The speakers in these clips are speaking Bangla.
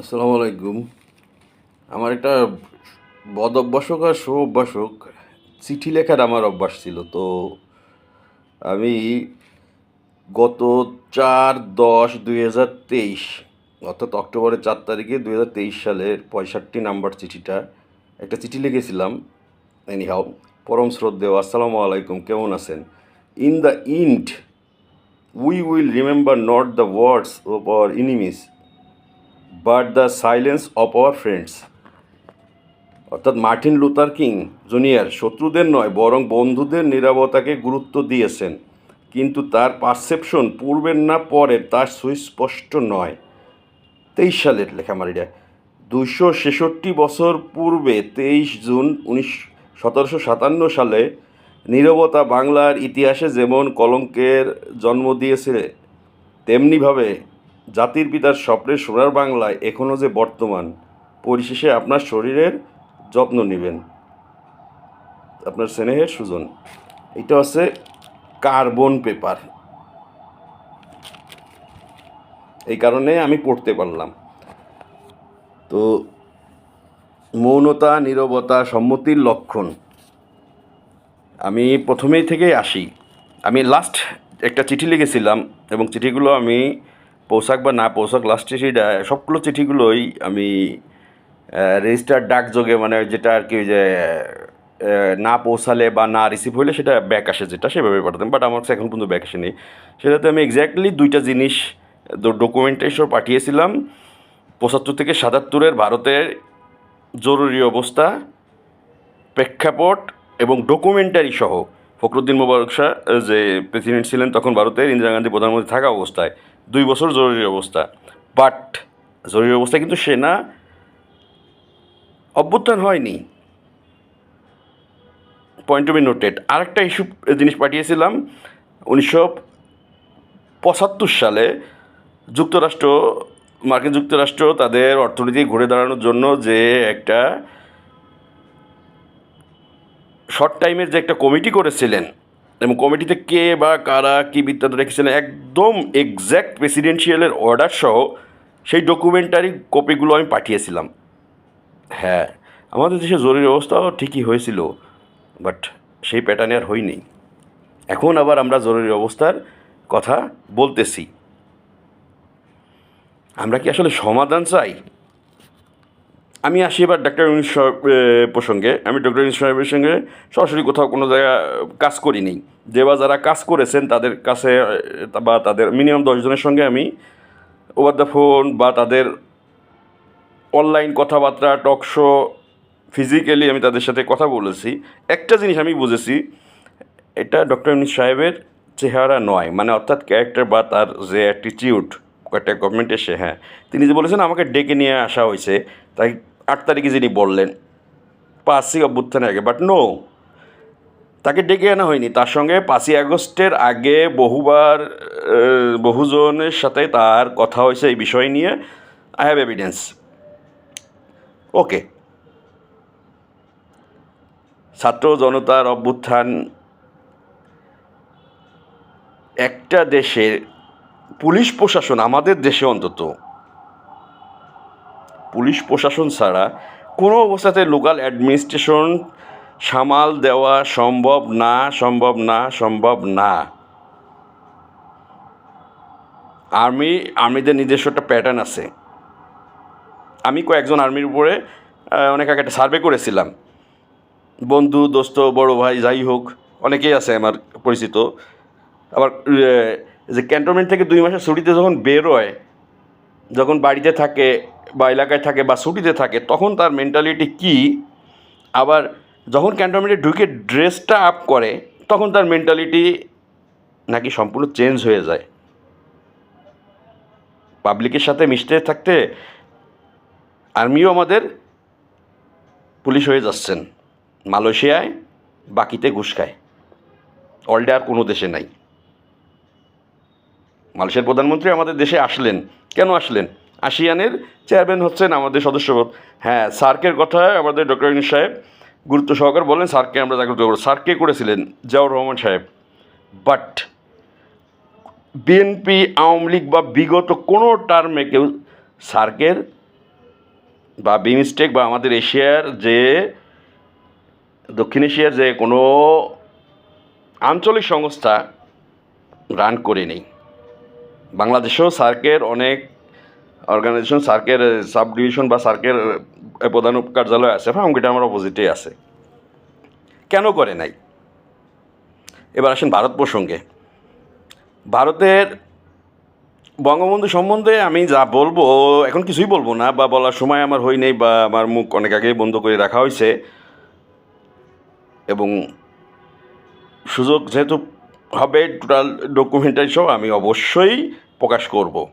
আসসালামু আলাইকুম আমার একটা বদ অভ্যাসক আর সু অভ্যাসক চিঠি লেখার আমার অভ্যাস ছিল, তো আমি গত চার দশ দুই হাজার তেইশ, অর্থাৎ অক্টোবরের চার তারিখে দুই হাজার তেইশ সালের পঁয়ষট্টি নাম্বার চিঠিটা একটা চিঠি লিখেছিলাম। এনিহাও পরম শ্রদ্ধেয় আসসালামু আলাইকুম কেমন আছেন? In the end we will remember not the words of our enemies but the silence of our friends অর্থাৎ মার্টিন লুথার কিং জুনিয়র শত্রুদের নয়, বরং বন্ধুদের নিরাপত্তাকে গুরুত্ব দিয়েছেন। কিন্তু তার পারসেপশন পূর্বের না পরের তার সুস্পষ্ট নয়। তেইশ সালের লেখা মারিটা দুশো ছেষট্টি বছর পূর্বে তেইশ জুন উনিশ, সতেরোশো সাতান্ন সালে নীরবতা বাংলার ইতিহাসে যেমন কলঙ্কের জন্ম দিয়েছে, তেমনিভাবে জাতির পিতার স্বপ্নের সোনার বাংলায় এখনও যে বর্তমান, পরিশেষে আপনার শরীরের যত্ন নেবেন। আপনার স্নেহের সুজন। এটা হচ্ছে কার্বন পেপার। এই কারণে আমি পড়তে পারলাম। তো মৌনতা, নীরবতা সম্মতির লক্ষণ। আমি প্রথমেই থেকেই আসি। আমি লাস্ট একটা চিঠি লিখেছিলাম এবং চিঠিগুলো আমি পৌঁছাক বা না পোশাক লাস্ট চিঠিটা সবগুলো চিঠিগুলোই আমি রেজিস্টার ডাকযোগে মানে যেটা আর কি যে না পৌঁছালে বা না রিসিভ হলে সেটা ব্যাক আসে, যেটা সেভাবে পাঠাতাম বাট আমার কাছে এখন পর্যন্ত ব্যাক আসেনি। সেটাতে আমি এক্স্যাক্টলি দুইটা জিনিস ডকুমেন্টেশন পাঠিয়েছিলাম। পঁচাত্তর থেকে সাতাত্তরের ভারতের জরুরি অবস্থা, প্রেক্ষাপট এবং ডকুমেন্টারি সহ। ফখরুদ্দিন মোবারক শাহ যে প্রেসিডেন্ট ছিলেন তখন ভারতের, ইন্দিরা গান্ধী প্রধানমন্ত্রী থাকা অবস্থায়। দুই বছর জরুরি অবস্থা। বাট জরুরি অবস্থা কিন্তু সেনা অভ্যুত্থান হয়নি। পয়েন্ট টু বি নোটেড আরেকটা ইস্যু জিনিস পাঠিয়েছিলাম, উনিশশো পঁচাত্তর সালে যুক্তরাষ্ট্র, মার্কিন যুক্তরাষ্ট্র তাদের অর্থনীতি ঘুরে দাঁড়ানোর জন্য যে একটা শর্ট টাইমের যে একটা কমিটি করেছিলেন এবং কমিটিতে কে বা কারা কী বৃত্তান্ত রেখেছিলেন একদম এক্স্যাক্ট প্রেসিডেন্সিয়ালের অর্ডার সহ সেই ডকুমেন্টারি কপিগুলো আমি পাঠিয়েছিলাম। হ্যাঁ আমাদের দেশে জরুরি অবস্থাও ঠিকই হয়েছিল বাট সেই প্যাটার্নে আর হয়নি। এখন আবার আমরা জরুরি অবস্থার কথা বলতেছি। আমরা কি আসলে সমাধান চাই? আমি আসি এবার ডক্টর ইউনিস সাহেব প্রসঙ্গে। আমি ডক্টর ইউনিস সাহেবের সঙ্গে সরাসরি কোথাও কোনো জায়গা কাজ করিনি। যে বা যারা কাজ করেছেন, তাদের কাছে বা তাদের মিনিমাম দশজনের সঙ্গে আমি ওভার দ্য ফোন বা তাদের অনলাইন কথাবার্তা টক শো ফিজিক্যালি আমি তাদের সাথে কথা বলেছি। একটা জিনিস আমি বুঝেছি, এটা ডক্টর ইউনিস সাহেবের চেহারা নয়। মানে অর্থাৎ ক্যারেক্টার বা তার যে অ্যাটিটিউড একটা গভর্নমেন্ট এসে হ্যাঁ তিনি যে বলেছেন, আমাকে ডেকে নিয়ে আসা হয়েছে। তাই আট তারিখে যিনি বললেন পাঁচই অভ্যুত্থানের আগে। বাট নো তাকে ডেকে আনা হয়নি। তার সঙ্গে পাঁচই আগস্টের আগে বহুবার বহুজনের সাথে তার কথা হয়েছে এই বিষয় নিয়ে। আই হ্যাভ এভিডেন্স ওকে ছাত্র জনতার অভ্যুত্থান একটা দেশের পুলিশ প্রশাসন আমাদের দেশে অন্তত পুলিশ প্রশাসন ছাড়া কোনো অবস্থাতে লোকাল অ্যাডমিনিস্ট্রেশন সামাল দেওয়া সম্ভব না সম্ভব না সম্ভব না। আর্মি, আর্মিদের নিজস্ব একটা প্যাটার্ন আছে। আমি কয়েকজন আর্মির উপরে অনেক আগে একটা সার্ভে করেছিলাম। বন্ধু, দোস্ত, বড় ভাই, যাই হোক, অনেকেই আছে আমার পরিচিত। আবার যে ক্যান্টনমেন্ট থেকে দুই মাসের ছুটিতে যখন বেরোয় যখন বাড়িতে থাকে বা এলাকায় থাকে বা ছুটিতে থাকে, তখন তার মেন্টালিটি কী? আবার যখন ক্যান্টনমেন্টে ঢুকে ড্রেসটা আপ করে, তখন তার মেন্টালিটি নাকি সম্পূর্ণ চেঞ্জ হয়ে যায়। পাবলিকের সাথে মিশতে থাকতে আর্মিও আমাদের পুলিশ হয়ে যাচ্ছেন। মালয়েশিয়ায় বাকিতে ঘুষ খায়। অলডে আর কোনো দেশে নাই। মালয়েশিয়ার প্রধানমন্ত্রী আমাদের দেশে আসলেন। কেন আসলেন? আসিয়ানের চেয়ারম্যান হচ্ছেন আমাদের সদস্যপদ। হ্যাঁ সার্কের কথা আমাদের ডক্টর ইউনুস সাহেব গুরুত্ব সহকারে বলেন স্যারকে আমরা জাগ্রত করব। স্যার করেছিলেন জিয়াউর রহমান সাহেব। বাট বিএনপি, আওয়ামী লীগ বা বিগত কোনো টার্মে কেউ সার্কের বা বিমস্টেক বা আমাদের এশিয়ার যে, দক্ষিণ এশিয়ার যে কোনো আঞ্চলিক সংস্থা রান করে নেই বাংলাদেশেও সার্কের অনেক অর্গানাইজেশন সার্কের সাব ডিভিশন বা সার্কের প্রধান কার্যালয় আছে, ফার্ম ফার্মগেটে আমার অপোজিটে আছে। কেন করে নাই? এবার আসেন ভারত প্রসঙ্গে। ভারতের বঙ্গবন্ধু সম্বন্ধে আমি যা বলব, এখন কিছুই বলব না, বা বলার সময় আমার হই নেই, বা আমার মুখ অনেক আগেই বন্ধ করে রাখা হয়েছে। এবং সুযোগ যেহেতু হবে টোটাল ডকুমেন্টারি সহ আমি অবশ্যই প্রকাশ করব।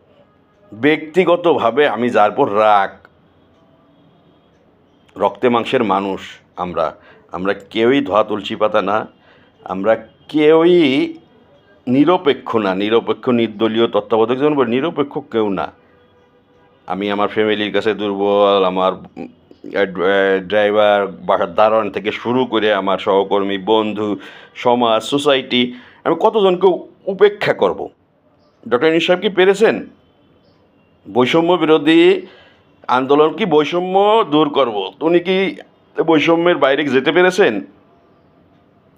ব্যক্তিগতভাবে আমি যার পর রাগ, রক্তে মাংসের মানুষ আমরা আমরা কেউই ধোয়া তুলসী পাতা না, আমরা কেউই নিরপেক্ষ না, নিরপেক্ষ নির্দলীয় তত্ত্বাবধায়ক যেমন নিরপেক্ষ কেউ না। আমি আমার ফ্যামিলির কাছে দুর্বল, আমার ড্রাইভার, বাসার দারোয়ান থেকে শুরু করে আমার সহকর্মী, বন্ধু, সমাজ, সোসাইটি, আমি কতজনকে উপেক্ষা করব? ডক্টর ইনিস সাহেব কি পেরেছেন? বৈষম্য বিরোধী আন্দোলন কি বৈষম্য দূর করব? উনি কি বৈষম্যের বাইরে যেতে পেরেছেন?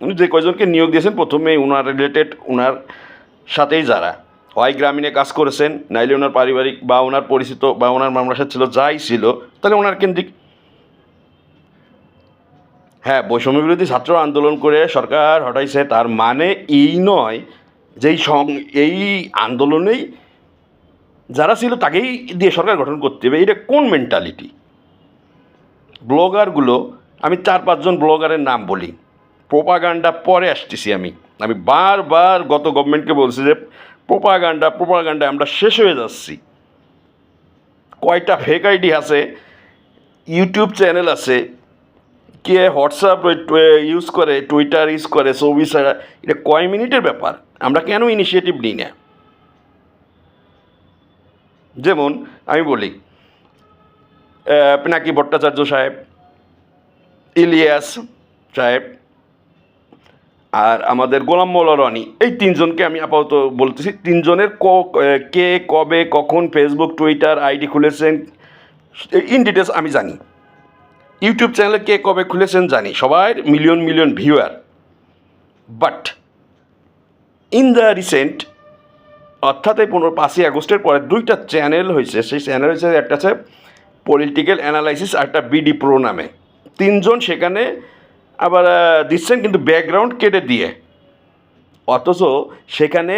উনি যে কয়জনকে নিয়োগ দিয়েছেন প্রথমে ওনার রিলেটেড ওনার সাথেই যারা। হয় গ্রামীণে কাজ করেছেন, নাইলে ওনার পারিবারিক বা ওনার পরিচিত বা ওনার মামলার সাথে ছিল, যাই ছিল, তাহলে ওনার কেন্দ্রিক হ্যাঁ বৈষম্য বিরোধী ছাত্র আন্দোলন করে সরকার হটাইছে, তার মানে এই নয় যে এই আন্দোলনেই যারা ছিল তাকেই দিয়ে সরকার গঠন করতে হবে। এটা কোন মেন্টালিটি ব্লগারগুলো, আমি চার পাঁচজন ব্লগারের নাম বলি। প্রোপাগান্ডা পরে আসতেছি আমি। আমি বারবার গত গভর্নমেন্টকে বলছি যে, প্রোপাগান্ডা প্রোপাগান্ডা আমরা শেষ হয়ে যাচ্ছি। কয়টা ফেক আইডি আছে ইউটিউব চ্যানেল আছে, কে হোয়াটসঅ্যাপ ইউজ করে টুইটার ইউজ করে, ছবি ছাড়া, এটা কয় মিনিটের ব্যাপার? আমরা কেন ইনিশিয়েটিভ নিই না? যেমন আমি বলি পিনাকি ভট্টাচার্য সাহেব, ইলিয়াস সাহেব, আর আমাদের গোলাম মৌলা রনি, এই তিনজনকে আমি আপাতত বলতেছি। তিনজনের ক- কে, কবে, কখন ফেসবুক টুইটার আইডি খুলেছেন ইন ডিটেলস আমি জানি। ইউটিউব চ্যানেলে কে কবে খুলেছেন জানি সবার million million viewer but in the recent অর্থাৎ এই পনেরো, পাঁচই আগস্টের পরে দুইটা চ্যানেল হয়েছে। সেই চ্যানেল হয়েছে একটা আছে পলিটিক্যাল অ্যানালাইসিস আর একটা বিডি প্রো নামে। তিনজন সেখানে আবার দিচ্ছেন কিন্তু ব্যাকগ্রাউন্ড কেটে দিয়ে। অথচ সেখানে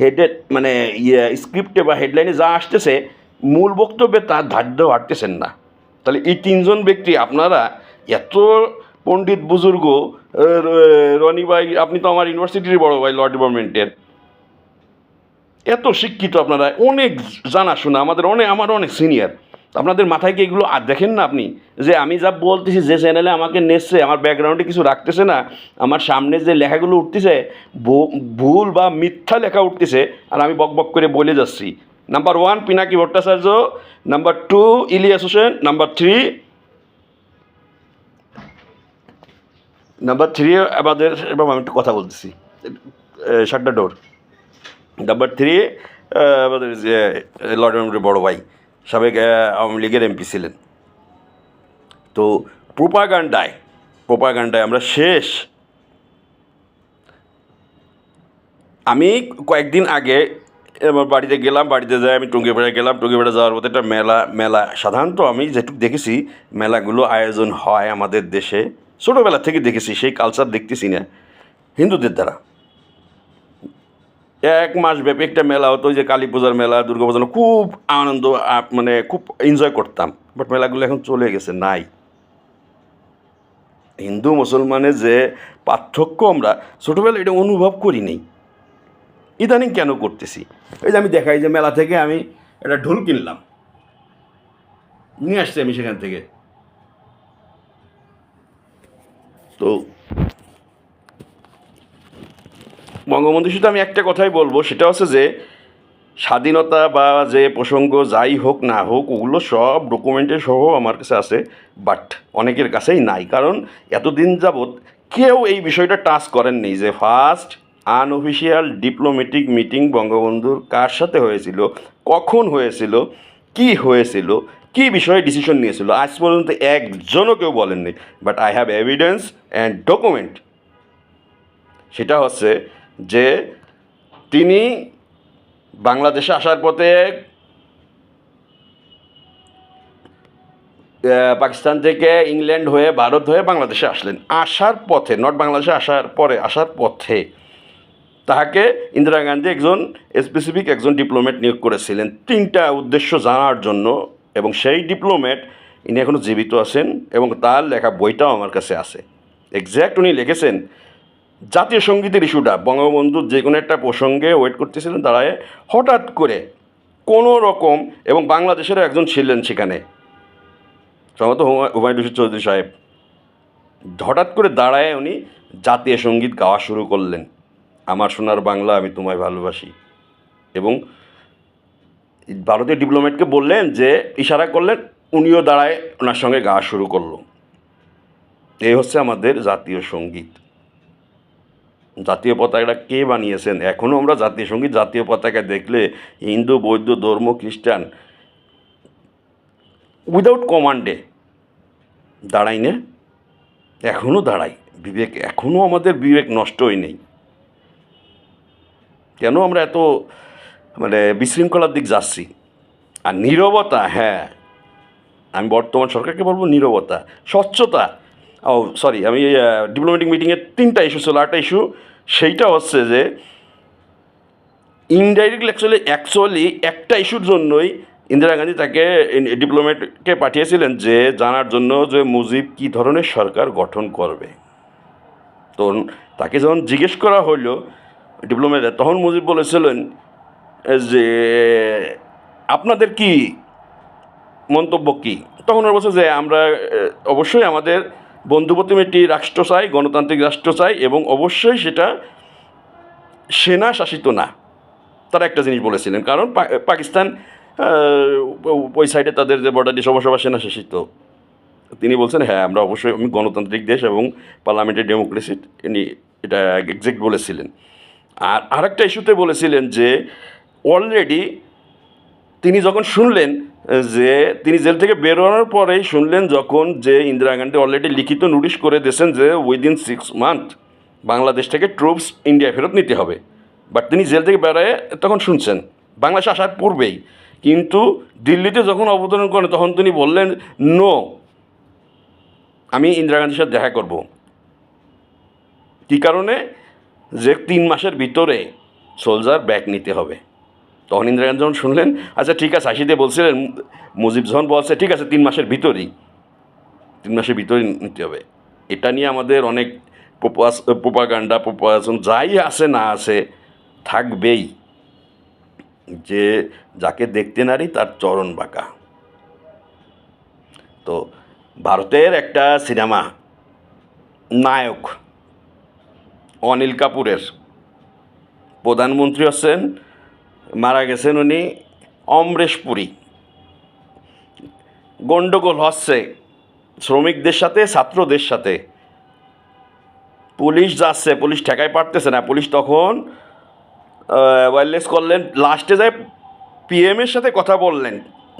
হেডে মানে ইয়ে স্ক্রিপ্টে বা হেডলাইনে যা আসতেছে, মূল বক্তব্যে তার ধার্য হাঁটতেছেন না। তাহলে এই তিনজন ব্যক্তি আপনারা এত পণ্ডিত বুজুর্গ রনি ভাই আপনি তো আমার ইউনিভার্সিটির বড় ভাই ল ডিপার্টমেন্টের এত শিক্ষিত আপনারা, অনেক জানাশোনা, আমাদের অনেক আমার অনেক সিনিয়র আপনাদের মাথায় কি এগুলো আর দেখেন না আপনি? যে আমি যা বলতেছি, যে চ্যানেলে আমাকে নেসছে আমার ব্যাকগ্রাউন্ডে কিছু রাখতেছে না, আমার সামনে যে লেখাগুলো উঠতেছে ভুল বা মিথ্যা লেখা উঠতেছে, আর আমি বক বক করে বলে যাচ্ছি। Number one Pinaki Bhattacharya. Number two Elias Hossain. Number three number three আমাদের এবার আমি একটু কথা বলতেছি। শাটটা ডোর নাম্বার থ্রি আমাদের যে লর্ড বড় ভাই সাবেক আওয়ামী লীগের এমপি ছিলেন। তো প্রোপাগান্ডায় প্রোপাগান্ডায় আমরা শেষ। আমি কয়েকদিন আগে, আমার বাড়িতে গেলাম, বাড়িতে যাই, আমি টুঙ্গিপাড়া গেলাম, টুঙ্গিপাড়া যাওয়ার পথে একটা মেলা মেলা, সাধারণত আমি যেটুকু দেখেছি, মেলাগুলো আয়োজন হয় আমাদের দেশে। ছোটোবেলা থেকে দেখেছি, সেই কালচার দেখতেছি না, হিন্দুদের দ্বারা। এক মাস ব্যাপী একটা মেলা হতো যে কালী পূজার মেলা, দুর্গা পূজার খুব আনন্দ মানে খুব এনজয় করতাম। বাট মেলাগুলো এখন চলে গেছে, নাই। হিন্দু, মুসলমানের যে পার্থক্য আমরা, ছোটোবেলায় এটা অনুভব করি নেই ইদানিং কেন করতেছি? এই যে আমি দেখাই যে মেলা থেকে আমি একটা ঢোল কিনলাম। নিয়ে আসছি আমি সেখান থেকে। তো বঙ্গবন্ধু শুধু আমি একটা কথাই বলব, সেটা হচ্ছে যে স্বাধীনতা বা যে প্রসঙ্গ যাই হোক না হোক, ওগুলো সব ডকুমেন্টে সহ আমার কাছে আছে বাট অনেকের কাছেই নাই। কারণ এতদিন যাবৎ কেউ এই বিষয়টা টাচ করেননি যে ফার্স্ট আনঅফিসিয়াল ডিপ্লোমেটিক মিটিং বঙ্গবন্ধুর কার সাথে হয়েছিল, কখন হয়েছিল, কি হয়েছিল, কী বিষয়ে ডিসিশন নিয়েছিল, আজ পর্যন্ত একজনও কেউ বলেননি। But I have evidence and document সেটা হচ্ছে যে তিনি বাংলাদেশে আসার পথে পাকিস্তান থেকে ইংল্যান্ড হয়ে ভারত হয়ে বাংলাদেশে আসলেন। আসার পথে নট বাংলাদেশে আসার পরে, আসার পথে তাহাকে ইন্দিরা গান্ধী একজন স্পেসিফিক একজন ডিপ্লোমেট নিয়োগ করেছিলেন। তিনটা উদ্দেশ্য জানার জন্য এবং সেই ডিপ্লোমেট ইনি এখনও জীবিত আছেন এবং তার লেখা বইটাও আমার কাছে আছে। এক্স্যাক্ট উনি লিখেছেন জাতীয় সঙ্গীতের ইস্যুটা বঙ্গবন্ধুর যে কোনো একটা প্রসঙ্গে ওয়েট করতেছিলেন, দাঁড়ায় হঠাৎ করে কোনো রকম এবং বাংলাদেশেরও একজন ছিলেন সেখানে। সম্ভবত হুমা- হুমায়ুন রশিদ চৌধুরী সাহেব। হঠাৎ করে দাঁড়ায় উনি জাতীয় সংগীত গাওয়া শুরু করলেন। আমার সোনার বাংলা আমি তোমায় ভালোবাসি। এবং ভারতীয় ডিপ্লোমেটকে বললেন যে, ইশারা করলেন, উনিও দাঁড়ায় ওনার সঙ্গে গাওয়া শুরু করল। এই হচ্ছে আমাদের জাতীয় সংগীত। জাতীয় পতাকাটা কে বানিয়েছেন? এখনও আমরা জাতীয় সংগীত জাতীয় পতাকা দেখলে হিন্দু, বৌদ্ধ, ধর্ম, খ্রিস্টান উইদাউট কমান্ডে দাঁড়াই না। এখনও দাঁড়াই। বিবেক এখনও আমাদের বিবেক নষ্টই নেই। কেন আমরা এত মানে বিশৃঙ্খলার দিক যাচ্ছি? আর নীরবতা হ্যাঁ। আমি বর্তমান সরকারকে বলব নীরবতা, স্বচ্ছতা। ও সরি আমি ডিপ্লোমেটিক মিটিংয়ের তিনটা ইস্যু ছিল আটটা ইস্যু সেইটা হচ্ছে যে ইনডাইরেক্টলি অ্যাকচুয়ালি অ্যাকচুয়ালি একটা ইস্যুর জন্যই ইন্দিরা গান্ধী তাকে ডিপ্লোমেটকে পাঠিয়েছিলেন যে, জানার জন্য যে মুজিব কী ধরনের সরকার গঠন করবে। তো, তাকে যখন জিজ্ঞেস করা হলো ডিপ্লোমেটে তখন মুজিব বলেছিলেন যে, আপনাদের কি মন্তব্য কী? তখন ওরা বলছে যে, আমরা অবশ্যই আমাদের বন্ধুপ্রতিম একটি রাষ্ট্র চাই গণতান্ত্রিক রাষ্ট্র চাই এবং অবশ্যই সেটা সেনা শাসিত না। তারা একটা জিনিস বলেছিলেন, কারণ পাকিস্তান ওই সাইডে তাদের যে বর্ডার দিয়ে সবসভা সেনা শাসিত। তিনি বলছেন হ্যাঁ আমরা অবশ্যই আমি গণতান্ত্রিক দেশ এবং পার্লামেন্টের ডেমোক্রেসি ইনি এটা এক্সাক্ট বলেছিলেন। আর আরেকটা ইস্যুতে বলেছিলেন যে, অলরেডি তিনি যখন শুনলেন যে তিনি জেল থেকে বেরোনোর পরেই শুনলেন যখন যে ইন্দিরা গান্ধী অলরেডি লিখিত নোটিশ করে দিয়েছেন যে উইদিন সিক্স মান্থ বাংলাদেশ থেকে ট্রুপস ইন্ডিয়া ফেরত নিতে হবে। বাট তিনি জেল থেকে বেরোয় তখন শুনছেন। বাংলাদেশ আসার পূর্বেই। কিন্তু দিল্লিতে যখন অবতরণ করেন, তখন তিনি বললেন নো আমি ইন্দিরা গান্ধীর সাথে দেখা করব। কী কারণে? যে তিন মাসের ভিতরে সোলজার ব্যাক নিতে হবে। তখন ইন্দিরা যখন শুনলেন আচ্ছা ঠিক আছে আশিতে বলছিলেন, মুজিব যখন বলছে, ঠিক আছে, তিন মাসের ভিতরেই, তিন মাসের ভিতরেই নিতে হবে। এটা নিয়ে আমাদের অনেক প্রোপাগান্ডা প্রোপাগাশন যাই আছে না আছে, থাকবেই। যে যাকে দেখতে নারী, তার চরণ বাঁকা। তো ভারতের একটা সিনেমা, নায়ক, অনিল কাপুরের, প্রধানমন্ত্রী হচ্ছেন মারা গেছেন উনি অমরেশ পুরী গণ্ডগোল হচ্ছে শ্রমিকদের সাথে, ছাত্রদের সাথে। পুলিশ যাচ্ছে, পুলিশ ঠেকায় পারতেছে না। পুলিশ তখন ওয়্যারলেস করলেন। লাস্টে যায় পিএমের সাথে কথা বললেন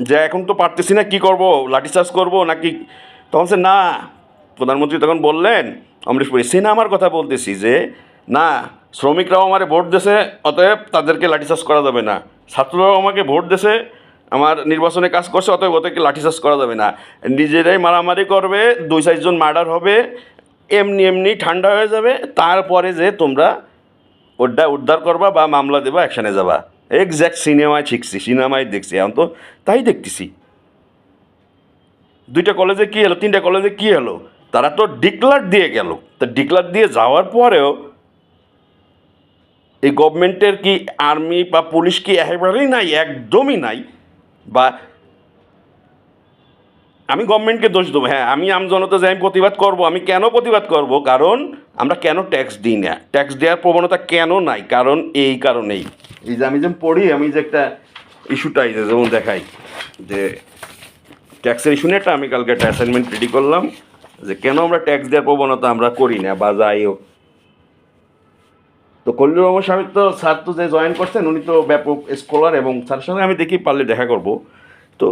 যে, এখন তো পারতেছি না, কী করব? লাঠিচার্জ করব নাকি? তখন সে, না। প্রধানমন্ত্রী তখন বললেন অমরেশ পুরী সে না আমার কথা বলতেছি যে, না শ্রমিকরাও আমারে ভোট দেছে, অতএব তাদেরকে লাঠিচার্জ করা যাবে না। ছাত্ররাও আমাকে ভোট দেছে, আমার নির্বাচনে কাজ করছে, অতএব ওদেরকে লাঠিচার্জ করা যাবে না। নিজেরাই মারামারি করবে, দুই চারজন মার্ডার হবে, এমনি এমনি ঠান্ডা হয়ে যাবে, তারপরে যে তোমরা ওটা উদ্ধার করবা বা মামলা দেবা অ্যাকশানে যাবা। এক্স্যাক্ট সিনেমায় শিখছি সিনেমায় দেখছি, এখন তো তাই দেখতেছি। দুইটা কলেজে কী হলো তিনটা কলেজে কী হলো তারা তো ডিক্লার দিয়ে গেল। তা ডিক্লার দিয়ে যাওয়ার পরেও এই গভর্নমেন্টের কি আর্মি বা পুলিশ কি একেবারেই নাই? একদমই নাই। বা আমি গভর্নমেন্টকে দোষ দেবো। হ্যাঁ আমি আমজনতা যে আমি প্রতিবাদ করব, আমি কেন প্রতিবাদ করব? কারণ আমরা কেন ট্যাক্স দিই না? ট্যাক্স দেওয়ার প্রবণতা কেন নাই? কারণ এই কারণেই। এই যে আমি যেমন পড়ি, আমি যে একটা ইস্যুটাই যে যেমন দেখাই, যে ট্যাক্সের ইস্যু নিয়ে একটা আমি কালকে একটা অ্যাসাইনমেন্ট রেডি করলাম, যে কেন আমরা ট্যাক্স দেওয়ার প্রবণতা আমরা করি না বা যাই হোক। তো কল্লু রহমান সাহেব তো স্যার তো যে জয়েন করছেন, উনি তো ব্যাপক স্কলার এবং স্যারের সঙ্গে আমি দেখি পারলে দেখা করব। তো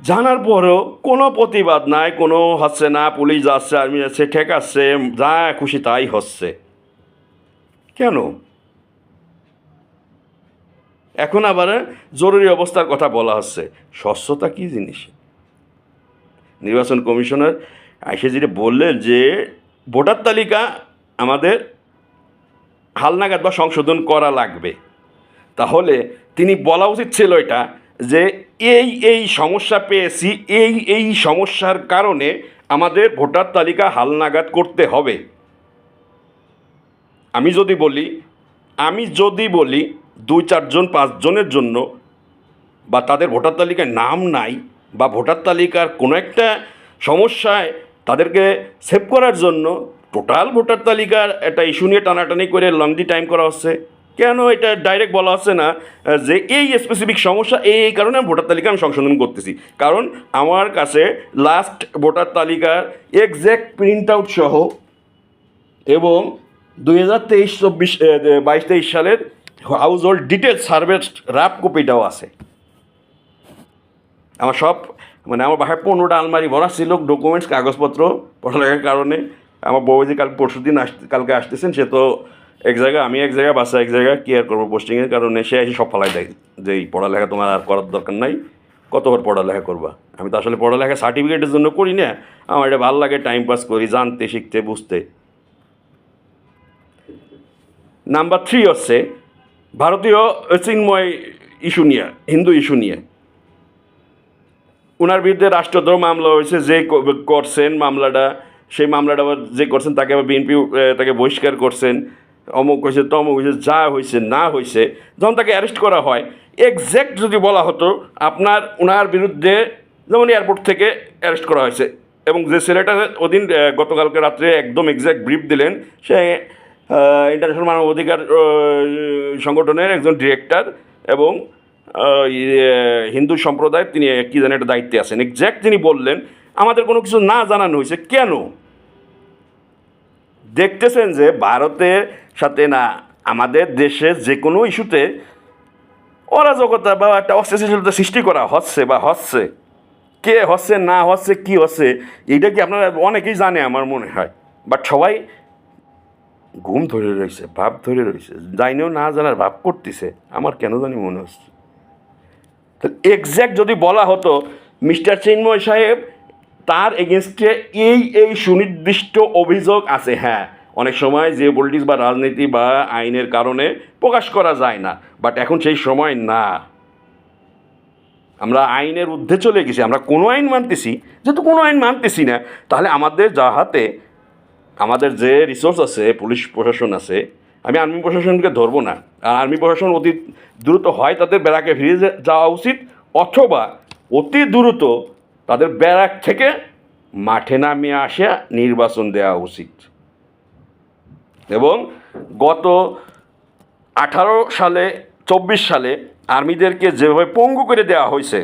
জানার পরেও কোনো প্রতিবাদ নাই, কোনো হচ্ছে না, পুলিশ যাচ্ছে আর্মি যাচ্ছে ঠেকাচ্ছে যা খুশি তাই হচ্ছে। কেন? এখন আবার জরুরি অবস্থার কথা বলা হচ্ছে। স্বচ্ছতা কী জিনিস? নির্বাচন কমিশনার এসে যেটা বললেন যে, ভোটার তালিকা আমাদের হালনাগাদ বা সংশোধন করা লাগবে। তাহলে তিনি বলা উচিত ছিল এটা যে এই এই সমস্যা পেয়েছি, এই এই সমস্যার কারণে আমাদের ভোটার তালিকা হালনাগাদ করতে হবে। আমি যদি বলি, আমি যদি বলি দুই চারজন পাঁচজনের জন্য বা তাদের ভোটার তালিকায় নাম নাই বা ভোটার তালিকার কোনো একটা সমস্যায় তাদেরকে সেভ করার জন্য টোটাল ভোটার তালিকার একটা ইস্যু নিয়ে টানাটানি করে লংদি টাইম করা হচ্ছে। কেন এটা ডাইরেক্ট বলা হচ্ছে না? যে এই স্পেসিফিক সমস্যা, এই এই কারণে ভোটার তালিকা আমি সংশোধন করতেছি। কারণ আমার কাছে লাস্ট ভোটার তালিকার এক্স্যাক্ট প্রিন্ট আউট সহ এবং দুই হাজার তেইশ, চব্বিশ বাইশ, তেইশ সালের হাউস হোল্ড ডিটেলস সার্ভে র্যাপ কপিটাও আছে। আমার সব মানে আমার বাসায় পনেরোটা আলমারি ভরা ছিল ডকুমেন্টস কাগজপত্র পড়ালেখার কারণে। আমার বউ যে কাল পরশু দিন কালকে আসতেছেন, সে তো এক জায়গায়, আমি এক জায়গায়, বাসা এক জায়গায় কেয়ার করব পোস্টিংয়ের কারণে সে এসে সব ফালাই দেয়। যে এই পড়ালেখা তোমার আর করার দরকার নাই কতবার পড়ালেখা করবা? আমি তো আসলে পড়ালেখা সার্টিফিকেটের জন্য করি না, আমার এটা ভালো লাগে টাইম পাস করি, জানতে, শিখতে, বুঝতে। নাম্বার থ্রি হচ্ছে, ভারতীয় চিন্ময় ইস্যু নিয়ে হিন্দু ইস্যু নিয়ে ওনার বিরুদ্ধে রাষ্ট্রদ্রোহ মামলা হয়েছে, যে করছেন মামলাটা সেই মামলাটা আবার যে করছেন তাকে আবার বিএনপি তাকে বহিষ্কার করছেন। অমুক হয়েছে তমুক হয়েছে যা হয়েছে না হয়েছে যখন তাকে অ্যারেস্ট করা হয় এক্স্যাক্ট যদি বলা হতো আপনার ওনার বিরুদ্ধে যেমন এয়ারপোর্ট থেকে অ্যারেস্ট করা হয়েছে। এবং যে ছেলেটা ওদিন গতকালকে রাত্রে একদম এক্স্যাক্ট ব্রিফ দিলেন সে ইন্টারন্যাশনাল মানবাধিকার আহ, সংগঠনের একজন ডিরেক্টর এবং হিন্দু সম্প্রদায় তিনি কী জানি একটা দায়িত্বে আছেন। এক্স্যাক্ট তিনি বললেন আমাদের কোনো কিছু না জানানো হয়েছে। কেন? দেখতেছেন যে ভারতের সাথে না আমাদের দেশে যে কোনো ইস্যুতে অরাজকতা বা একটা অস্থিতিশীলতা সৃষ্টি করা হচ্ছে বা হচ্ছে। কে হচ্ছে, না হচ্ছে, কি হচ্ছে, এইটা কি আপনারা অনেকেই জানে আমার মনে হয়। বাট সবাই ঘুম ধরে রয়েছে, ভাব ধরে রয়েছে। জানিও না জানার, ভাব করতেছে। আমার কেন জানি মনে হচ্ছে। তো এক্স্যাক্ট যদি বলা হতো, মিস্টার চিন্ময় সাহেব তার এগেনস্টে এই এই সুনির্দিষ্ট অভিযোগ আছে হ্যাঁ। অনেক সময় যে পলিটিক্স বা রাজনীতি বা আইনের কারণে প্রকাশ করা যায় না বাট এখন সেই সময় না। আমরা আইনের ঊর্ধ্বে চলে গেছি, আমরা কোনো আইন মানতেছি, যেহেতু কোনো আইন মানতেছি না, তাহলে আমাদের যা হাতে, আমাদের যে রিসোর্স আছে পুলিশ প্রশাসন আছে, আমি আর্মি প্রশাসনকে ধরবো না। আর আর্মি প্রশাসন অতি দ্রুত হয় তাদের বেড়াকে ফিরে যাওয়া উচিত, অথবা অতি দ্রুত তাদের ব্যারাক থেকে মাঠে নামিয়ে আসা নির্বাচন দেওয়া উচিত। এবং গত আঠারো সালে, চব্বিশ সালে আর্মিদেরকে যেভাবে পঙ্গু করে দেওয়া হয়েছে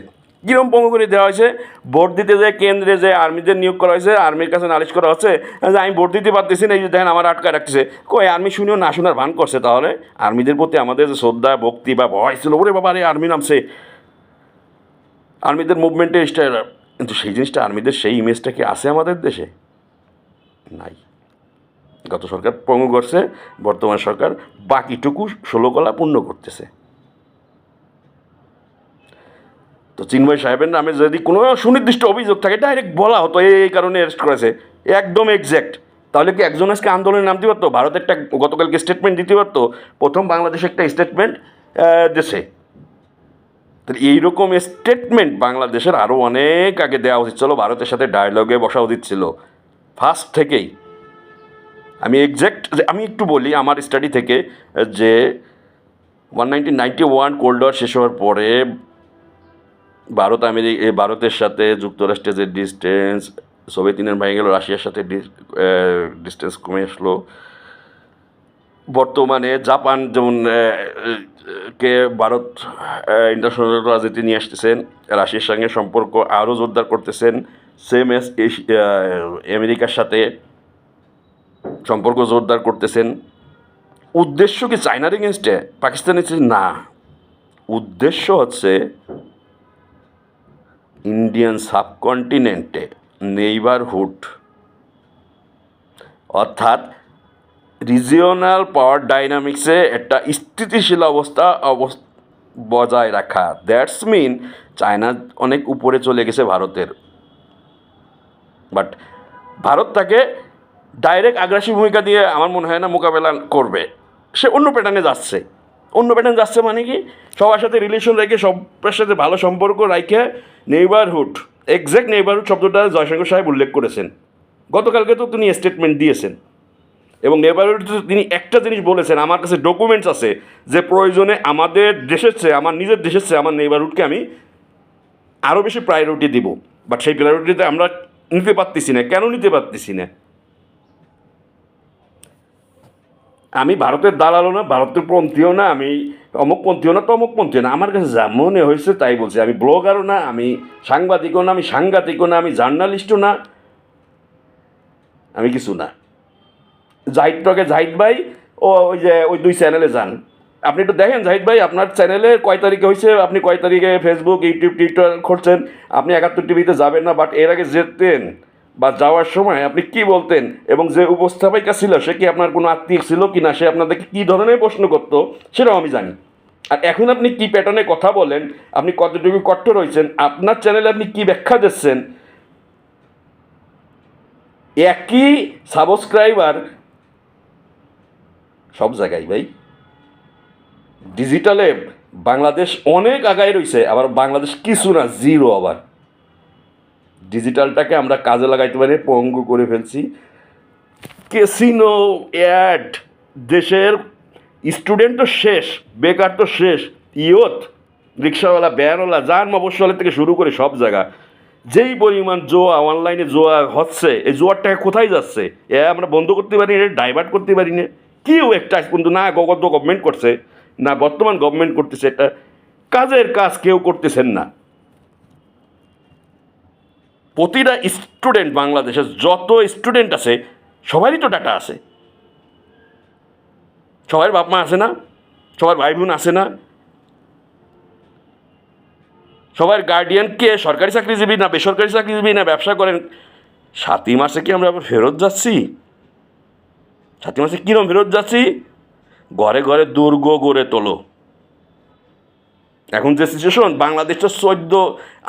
কীরকম পঙ্গু করে দেওয়া হয়েছে? ভোট দিতে যে কেন্দ্রে যে আর্মিদের নিয়োগ করা হয়েছে, আর্মির কাছে নালিশ করা হচ্ছে যে আমি ভোট দিতে পারতেছি না, এই যে দেখেন আমার আটকা রাখতেছে। কই, আর্মি শুনেও না শোনার ভান করছে তাহলে? আর্মিদের প্রতি আমাদের যে শ্রদ্ধা, ভক্তি বা ভয় ছিল, ওরে বাবা রে, আর্মি নামছে। আর্মিদের মুভমেন্টের স্টাইল কিন্তু সেই জিনিসটা আর্মিদের সেই ইমেজটা কি আছে আমাদের দেশে? নাই। গত সরকার পঙ্গু করছে, বর্তমান সরকার বাকিটুকু ষোলো কলা পূর্ণ করতেছে। তো চিন্ময় সাহেবের নামে যদি কোনো সুনির্দিষ্ট অভিযোগ থাকে ডাইরেক্ট বলা হতো এই কারণে অ্যারেস্ট করেছে। একদম এক্স্যাক্ট তাহলে কি একজন আজকে আন্দোলনে নামতে পারতো? ভারত একটা গতকালকে স্টেটমেন্ট দিতে পারতো? প্রথম বাংলাদেশে একটা স্টেটমেন্ট দেশে তাহলে এইরকম স্টেটমেন্ট বাংলাদেশের আরও অনেক আগে দেওয়া উচিত ছিল, ভারতের সাথে ডায়লগে বসা উচিত ছিল। ফার্স্ট থেকেই। আমি এক্স্যাক্ট আমি একটু বলি, আমার স্টাডি থেকে যে one nineteen ninety one cold war শেষ হওয়ার পরে ভারত আমেরিকা ভারতের সাথে যুক্তরাষ্ট্রের যে ডিস্টেন্স সোভিয়েত ইউনিয়ন ভেঙে গেল, রাশিয়ার সাথে ডিস্টেন্স কমে আসলো। বর্তমানে জাপান যেমন কে ভারত ইন্টারন্যাশনাল রাজনীতি নিয়ে আসতেছেন, রাশিয়ার সঙ্গে সম্পর্ক আরও জোরদার করতেছেন সেম এস আমেরিকার সাথে সম্পর্ক জোরদার করতেছেন। উদ্দেশ্য কি চায়নার এগেনস্টে পাকিস্তানের না। উদ্দেশ্য হচ্ছে ইন্ডিয়ান সাবকন্টিনেন্টে নেইবারহুড অর্থাৎ রিজিওনাল পাওয়ার ডাইনামিক্সে একটা স্থিতিশীল অবস্থা অবস- বজায় রাখা। দ্যাটস মিন চায়না অনেক উপরে চলে গেছে ভারতের। বাট ভারত তাকে ডাইরেক্ট আগ্রাসী ভূমিকা দিয়ে আমার মনে হয় না মোকাবেলা করবে। সে অন্য প্যাটার্নে যাচ্ছে। অন্য প্যাটার্নে যাচ্ছে মানে কি? সবার সাথে রিলেশন রেখে, সবার সাথে ভালো সম্পর্ক রাখে নেইবারহুড এক্স্যাক্ট নেইবারহুড শব্দটা জয়শঙ্কর সাহেব উল্লেখ করেছেন। গতকালকে তো তিনি স্টেটমেন্ট দিয়েছেন। এবং নেবারহুডে তিনি একটা জিনিস বলেছেন, আমার কাছে ডকুমেন্টস আছে যে প্রয়োজনে আমাদের দেশের চেয়ে, আমার নিজের দেশের চেয়ে আমার নেবারহুডকে আমি আরও বেশি প্রায়োরিটি দিব। বাট সেই প্রায়োরিটিতে আমরা নিতে পারতেছি না। কেন নিতে পারতেছি না? আমি ভারতের দালালও না, ভারতের পন্থীও না, আমি অমুক পন্থীও না তমুক পন্থীও না। আমার কাছে যা মনে হয়েছে তাই বলছি। আমি ব্লগারও না, আমি সাংবাদিকও না, আমি সাংঘাতিকও না, আমি জার্নালিস্টও না, আমি কিছু না। জাহিদ টকে জাহিদ ভাই ও ওই যে ওই দুই চ্যানেলে যান। আপনি একটু দেখেন, জাহিদ ভাই, আপনার চ্যানেলে কয় তারিখে হয়েছে আপনি কয় তারিখে ফেসবুক ইউটিউব টুইটার করছেন? আপনি একাত্তর টিভিতে যাবেন না বাট এর আগে যেতেন বা যাওয়ার সময় আপনি কি বলতেন? এবং যে উপস্থাপিকা ছিল, সে কি আপনার কোনো আত্মীয় ছিল কি না সে আপনাদেরকে কী ধরনের প্রশ্ন করতো? সেটাও আমি জানি। আর এখন আপনি কি প্যাটার্নে কথা বলেন? আপনি কতটুকু কট্টর রয়েছেন আপনার চ্যানেলে আপনি কি ব্যাখ্যা দিচ্ছেন? একই সাবস্ক্রাইবার সব জায়গায় ভাই। ডিজিটালে বাংলাদেশ অনেক আগায় রয়েছে আবার বাংলাদেশ কিছু না জিরো আবার। ডিজিটালটাকে আমরা কাজে লাগাইতে পারি, পঙ্গু করে ফেলছি। কেসিনো অ্যাড দেশের স্টুডেন্ট তো শেষ, বেকার তো শেষ, ইয়ত, রিক্সাওয়ালা ব্যানওয়ালা যান মবস্যওয়ালা থেকে শুরু করে সব জায়গা। যেই পরিমাণ জোয়া অনলাইনে জোয়া হচ্ছে, এই জোয়ার টাকা কোথায় যাচ্ছে? এ আমরা বন্ধ করতে পারি না ডাইভার্ট করতে পারি না। কেউ একটা কিন্তু না গত গভর্নমেন্ট করছে, না বর্তমান গভর্নমেন্ট করতেছে এটা কাজের কাজ কেউ করতেছেন না। প্রতিটা স্টুডেন্ট বাংলাদেশের যত স্টুডেন্ট আছে, সবারই তো ডাটা আছে। সবার বাপ মা আছে না, সবার ভাই বোন আছে না, সবার গার্ডিয়ান কে সরকারি চাকরিজীবী না বেসরকারি চাকরিজীবী না ব্যবসা করেন, সাতই মাসে কি আমরা আবার ফেরত যাচ্ছি? সাতই মাসে কীরকম ফেরত যাচ্ছি? ঘরে ঘরে দুর্গ গড়ে তোলো। এখন যে সিচুয়েশন বাংলাদেশটা চোদ্দ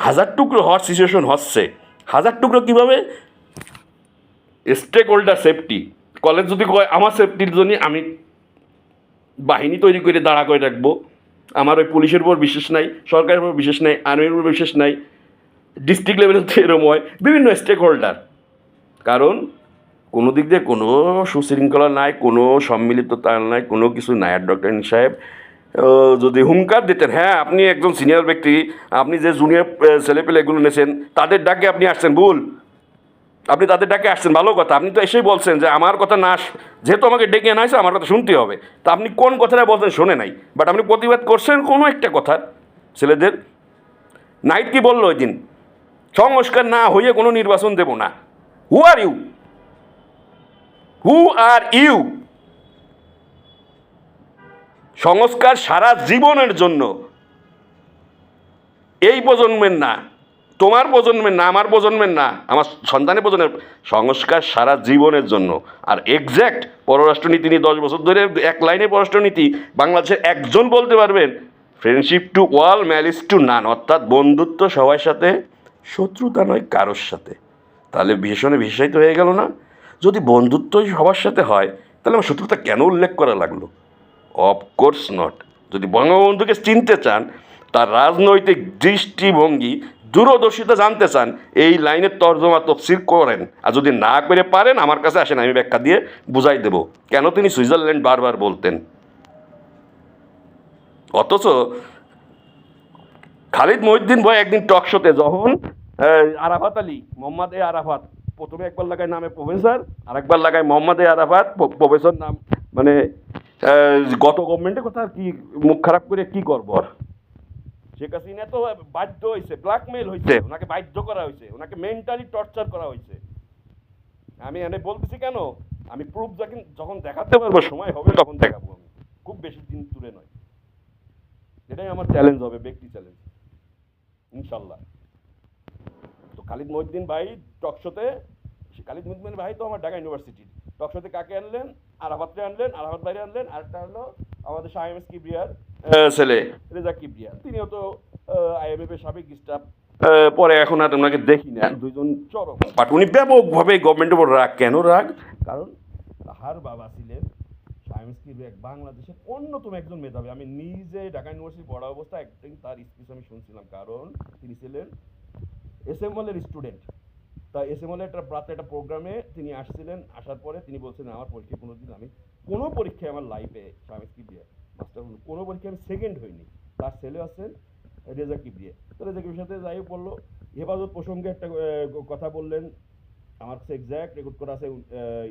হাজার টুকরো হওয়ার সিচুয়েশন হচ্ছে। হাজার টুকরো কীভাবে? স্টেক হোল্ডার সেফটি কলেজ যদি কয়, আমার সেফটির জন্য আমি বাহিনী তৈরি করে দাঁড়া করে রাখব। আমার ওই পুলিশের উপর বিশেষ নাই, সরকারের উপর বিশেষ নাই আর্মির উপর বিশেষ নাই ডিস্ট্রিক্ট লেভেলে তো এরম হয়। বিভিন্ন স্টেক হোল্ডার কারণ কোনো দিক দিয়ে কোনো সুশৃঙ্খলা নাই, কোনো সম্মিলিত তাল নাই, কোনো কিছু নাই। ডক্টর সাহেব যদি হুঙ্কার দিতেন হ্যাঁ আপনি একজন সিনিয়র ব্যক্তি, আপনি যে জুনিয়র ছেলেপেলেগুলো নিয়েছেন তাদের ডাকে আপনি আসছেন, ভুল। আপনি তাদের ডাকে আসছেন, ভালো কথা। আপনি তো এসেই বলছেন যে, আমার কথা না যেহেতু আমাকে ডেকে না আসে আমার কথা শুনতে হবে। তা আপনি কোন কথাটা বলছেন শোনে নাই। বাট আপনি প্রতিবাদ করছেন কোনো একটা কথা, ছেলেদের। নাইট কি বলল ওই দিন? সংস্কার না হইয়ে কোনো নির্বাচন দেব না। হু are you who are you সংস্কার সারা জীবনের জন্য। এই প্রজন্মের না, তোমার প্রজন্মের না, আমার প্রজন্মের না, আমার সন্তানের প্রজন্মের সংস্কার সারা জীবনের জন্য। আর এক্স্যাক্ট পররাষ্ট্রনীতি নিয়ে দশ বছর ধরে এক লাইনে পররাষ্ট্রনীতি, বাংলাদেশের একজন বলতে পারবেন friendship to all malice to none অর্থাৎ বন্ধুত্ব সবার সাথে, শত্রুতা নয় কারোর সাথে। তাহলে ভীষণে ভীষায়িত হয়ে গেল না? যদি বন্ধুত্বই সবার সাথে হয়, তাহলে আমার শত্রুতা কেন উল্লেখ করা লাগল? অফকোর্স নট যদি বঙ্গবন্ধুকে চিনতে চান, তার রাজনৈতিক দৃষ্টিভঙ্গি, দূরদর্শিতা জানতে চান, এই লাইনের তর্জমা তফসির করেন। আর যদি না করে পারেন, আমার কাছে আসেন, আমি ব্যাখ্যা দিয়ে বুঝাই দেব। কেন তিনি সুইজারল্যান্ড বারবার বলতেন? অথচ খালিদ মহিউদ্দিন ভাই একদিন টক শোতে যখন আরাফাত আলী, মোহাম্মদ এ আরাফাত প্রথমে একবার লাগায় নামে প্রফেসর আর একবার লাগায় মোহাম্মদ আরাফাত প্রফেসর নাম মানে গত গভর্নমেন্টের কথা কি মুখ খারাপ করে কি করব আর? শেখ হাসিনা তো বাধ্য হয়েছে ব্ল্যাকমেল হয়েছে ওনাকে বাধ্য করা হয়েছে ওনাকে মেন্টালি টর্চার করা হয়েছে আমি এনে বলতেছি কেন? আমি প্রুফ যখন যখন দেখাতে পারব সময় হবে তখন দেখাবো আমি। খুব বেশি দিন দূরে নয়। এটাই আমার চ্যালেঞ্জ হবে ব্যক্তি চ্যালেঞ্জ ইনশাল্লাহ। খালিদ মহিউদ্দিন ভাই টকশোতে খালিদ মহিউদ্দিন ভাই তো আমার ঢাকা ইউনিভার্সিটির টকশোতে কাকে আনলেন? আরাফাতরে আনলেন আরাফাত বাইরে আনলেন আরেকটা হলো আমাদের শাহ এম এস কিবরিয়ার ছেলে। রেজা কিবরিয়া তিনিও তো আইএমএফ এর সাবেক স্টাফ পরে এখন আর ওনাকে দেখি না। দুইজন চরম। বাট উনি ব্যাপকভাবে গভর্নমেন্টের উপর রাগ। কেন রাগ? কারণ তাহার বাবা ছিলেন সায়েন্স কিবরিয়া বাংলাদেশের অন্যতম একজন মেধাবী। আমি নিজে ঢাকা ইউনিভার্সিটি পড়া অবস্থায় একদিন তার স্পিচ আমি শুনছিলাম। কারণ তিনি ছিলেন এস এম এর স্টুডেন্ট তা এস একটা রাতে একটা প্রোগ্রামে তিনি আসছিলেন, আসার পরে তিনি বলছেন, আমার পরীক্ষা কোনো দিন আমি কোনো পরীক্ষায় আমার লাইফে সায়েন্স কিবরিয়া মাস্টার কোনো পরীক্ষায় আমি সেকেন্ড হইনি। তার ছেলে আছেন রেজা কিবরিয়া তো রেজা কিবরিয়ার সাথে যাই বলল হেফাজত প্রসঙ্গে একটা কথা বললেন। আমার কাছে এক্স্যাক্ট রেকর্ড করা আছে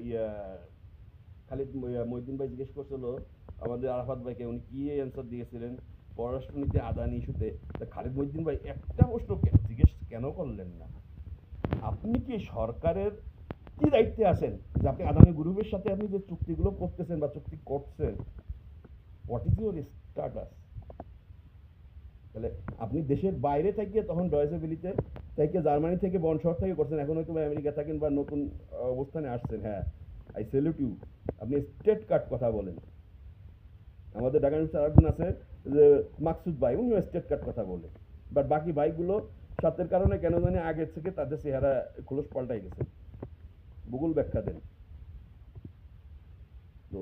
ইয়া, খালিদ মহিউদ্দিন ভাই জিজ্ঞেস করছিল, আমাদের আরাফাত ভাইকে উনি কি অ্যান্সার দিয়েছিলেন? পররাষ্ট্রনীতি আদানি ইস্যুতে খালিদ মহিউদ্দিন ভাই একটা প্রশ্ন জিজ্ঞেস কেন করলেন না? আপনি কি সরকারের কি দায়িত্বে আছেন? যে আপনি আদানি গ্রুপের সাথে আপনি যে চুক্তিগুলো করতেছেন বা চুক্তি করছেন হোয়াট ইজ ইউর স্ট্যাটাস তাহলে আপনি দেশের বাইরে থেকে তখন ডয়েসেবিলিতে থেকে জার্মানি থেকে বন শহর থেকে করছেন, এখন হয়তো আমেরিকা থাকেন বা নতুন অবস্থানে আসছেন হ্যাঁ। আই সেলুট ইউ আপনি স্টেট কাট কথা বলেন। আমাদের ঢাকা নিউজে আরেকজন আছে মাকসুদ ভাই, উনিও স্টেট কাট কথা বলে। বাট বাকি বাইকগুলো স্বার্থের কারণে কেন জানি আগের থেকে তাদের চেহারা খোলস পাল্টাই গেছে। ভূগোল ব্যাখ্যা দেন। তো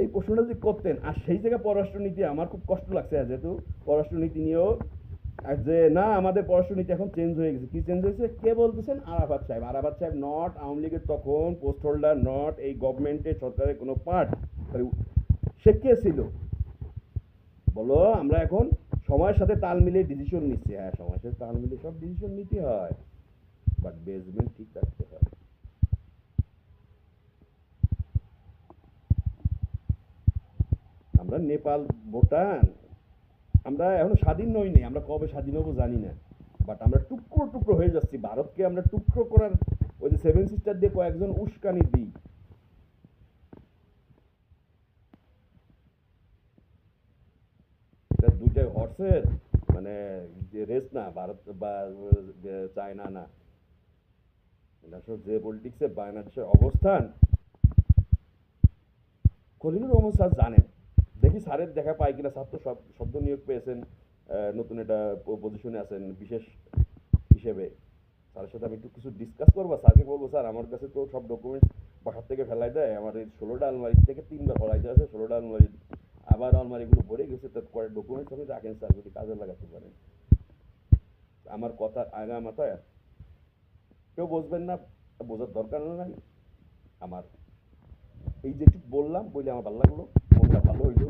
এই প্রশ্নটা যদি করতেন, আর সেই জায়গায় পররাষ্ট্রনীতি আমার খুব কষ্ট লাগছে যেহেতু পররাষ্ট্রনীতি নিয়েও আর যে না, আমাদের পররাষ্ট্রনীতি এখন চেঞ্জ হয়ে গেছে। কি চেঞ্জ হয়েছে? কে বলতেছেন? আরাফাত সাহেব। আরাফাত সাহেব নট আওয়ামী লীগের তখন পোস্ট হোল্ডার নট এই গভর্নমেন্টের সরকারের কোনো পার্ট সে কে ছিল? বলো, আমরা এখন সময়ের সাথে তাল মিলিয়ে ডিসিশন নিচ্ছি। হ্যাঁ সময়ের সাথে তাল মিলিয়ে সব ডিসিশন নিতে হয়। বাট বেসমেন্ট ঠিক রাখতে হয়। আমরা নেপাল, ভুটান, আমরা এখনও স্বাধীন নই নি, আমরা কবে স্বাধীন হব জানি না। বাট আমরা টুকরো টুকরো হয়ে যাচ্ছি। ভারতকে আমরা টুকরো করার ওই যে সেভেন সিস্টার দিয়ে কয়েকজন উস্কানি দিই। এটা দুইটাই হর্সের মানে যে রেস না, ভারত বা চায়না না। এটা আসলে যে পলিটিক্সে বাংলাদেশের অবস্থান। খলিলুর রহমান স্যার জানেন। দেখি স্যারের দেখা পাই কিনা, স্যার তো সব শব্দ নিয়োগ পেয়েছেন নতুন একটা পজিশনে আছেন বিশেষ হিসেবে। স্যারের সাথে আমি একটু কিছু ডিসকাস করব। স্যারকে বলব, স্যার, আমার কাছে তো সব ডকুমেন্টস বাসার থেকে ফেলাই দেয়। আমার এই ষোলোটা আলমারি থেকে তিনবার ফেলাইতে আছে। ষোলোটা আলমারি আবার আলমারিগুলো ভরে গেছে তার কয়েক ডকুমেন্টস আপনি রাখেন স্যার যদি কাজে লাগাতে পারেন। আমার কথা আগা মাথায় কেউ বুঝবেন না, বোঝার দরকার নাই আমার এই যেটুকু বললাম বলে আমার ভালো লাগল, মনটা ভালো হইল।